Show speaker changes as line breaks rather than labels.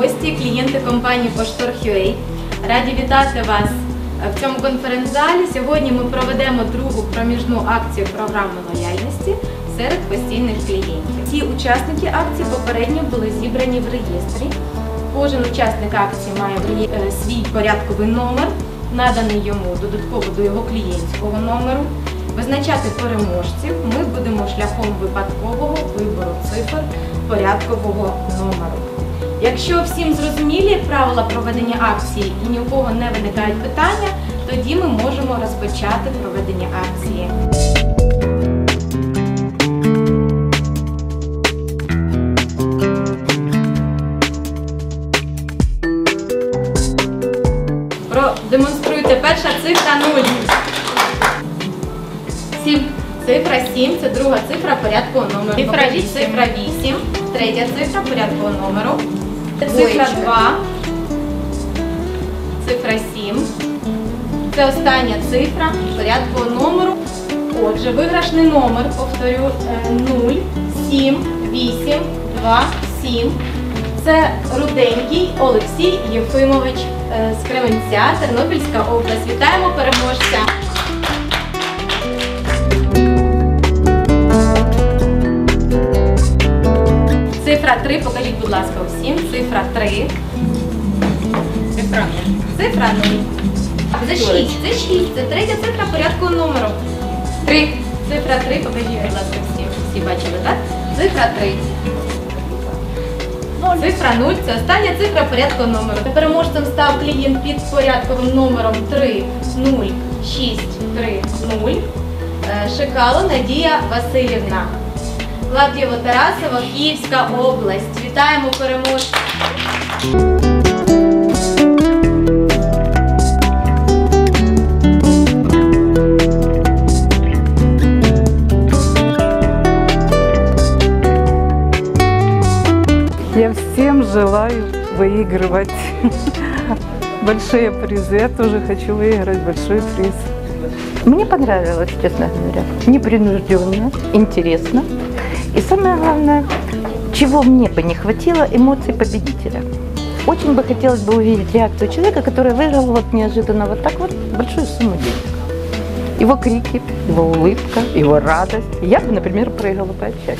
гості, клієнти компанії Poshtor.ua. Раді вітати вас в цьому конференц-залі. Сьогодні ми проведемо другу проміжну акцію програми лояльності серед постійних клієнтів. Ці учасники акції попередньо були зібрані в реєстрі. Кожен учасник акції має е, свій порядковий номер, наданий йому додатково до його клієнтського номеру. Визначати переможців ми будемо шляхом випадкового вибору цифр порядкового номеру. Якщо всім зрозумілі правила проведення акції і ні у кого не виникають питання, тоді ми можемо розпочати проведення акції. Продемонструйте перша цифра 0. 7. Цифра 7 це друга цифра порядкового номеру.
Цифра
Покажіть,
вісім.
цифра 8. Третя цифра порядкового номеру. Цифра
Двоєчка.
2. Цифра 7. Це остання цифра порядкового номеру. Отже, виграшний номер, повторю, е, 0, 7, 8, 2, 7. Це Руденький Олексій Єфимович е, з Кременця, Тернопільська область. Вітаємо переможця! Цифра 3, покажіть, будь ласка, усім. Цифра 3.
Цифра
Цифра 0. Це 6. Це 6. Це третя цифра порядку номеру. 3. Цифра 3, покажіть, будь ласка, всі. Всі бачили, так? Цифра 3. Цифра 0 це остання цифра порядку номеру. Переможцем став клієнт під порядковим номером 3 0 6 3 0. Е, Шикало Надія Васильівна. Клавдієво Тарасова, Київська область. Вітаємо переможця!
Я всем желаю выигрывать большие призы. Я тоже хочу выиграть большой приз.
Мне понравилось, честно говоря. Непринужденно, интересно. И самое главное, чего мне бы не хватило, эмоций победителя. Очень бы хотелось бы увидеть реакцию человека, который выиграл вот неожиданно вот так вот большую сумму денег. Его крики, его улыбка, его радость. Я бы, например, прыгала бы от счастья.